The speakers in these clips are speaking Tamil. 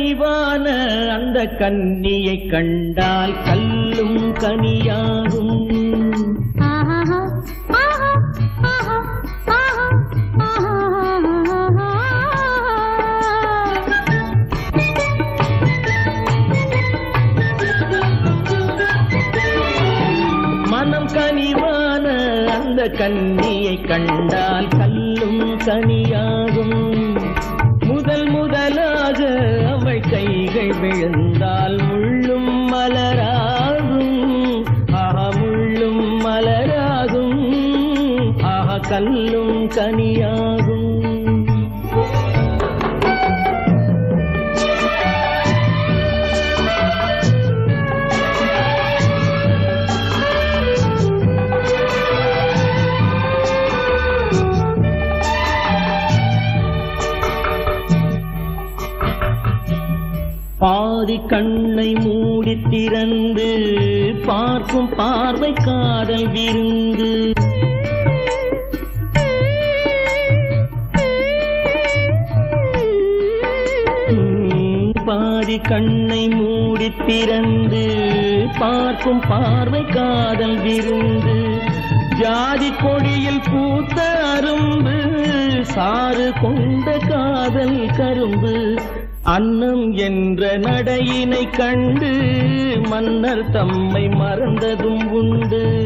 கனிவான அந்த கன்னியை கண்டால் கல்லும் கனியாகும். மனம் கனிவான அந்த கன்னியை கண்டால் கல்லும் கனியாகும். முதல் முதலாக கைகள் விழுந்தால் முள்ளும் மலராகும். ஆஹா முள்ளும் மலராகும். ஆஹா கல்லும் கனியாகும் பாதி கண்ணை மூடி திறந்து பார்க்கும் பார்வை காதல் விருந்து. பாதி கண்ணை மூடி திறந்து பார்க்கும் பார்வை காதல் விருந்து. ஜாதி கொடியில் பூத்த அரும்பு சாறு கொண்ட காதல் கரும்பு. அன்னம் என்ற நடையினை கண்டு மன்னர் தம்மை மறந்ததும் உண்டு.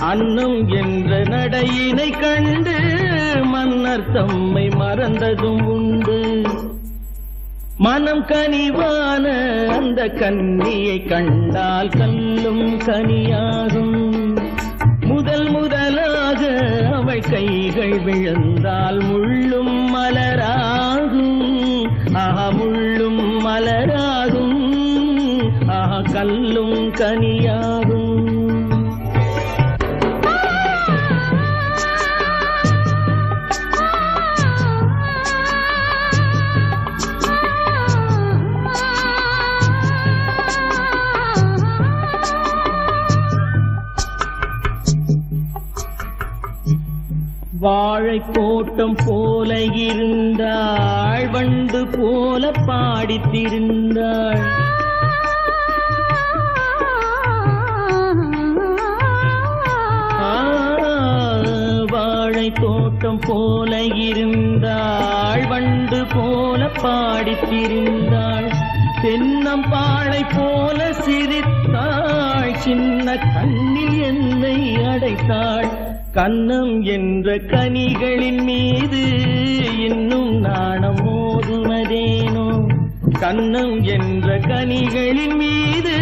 அன்னம் என்ற நடையினை கண்டு மன்னர் தம்மை மறந்ததும் உண்டு. மனம் கனிவான அந்த கன்னியை கண்டால் கல்லும் கனியாகும். முதல் முதலாக அவள் கைகள் விழுந்தால் முள்ளும் ஆஹா மலராகும் ஆஹா கல்லும் கனியாகும். வாழை கோட்டம் போல இருந்தாள் வண்டு போல பாடித்திருந்தாள். வாழை தோட்டம் போல இருந்தாள் வண்டு போல பாடித்திருந்தாள். தென்னம் பாழை போல சிரித்தாள் சின்ன கண்ணில் என்னை அடைத்தாள். கன்னம் என்ற கனிகளின் மீது இன்னும் நாணம் மோதுவதேனோ கன்னம் என்ற கனிகளின் மீது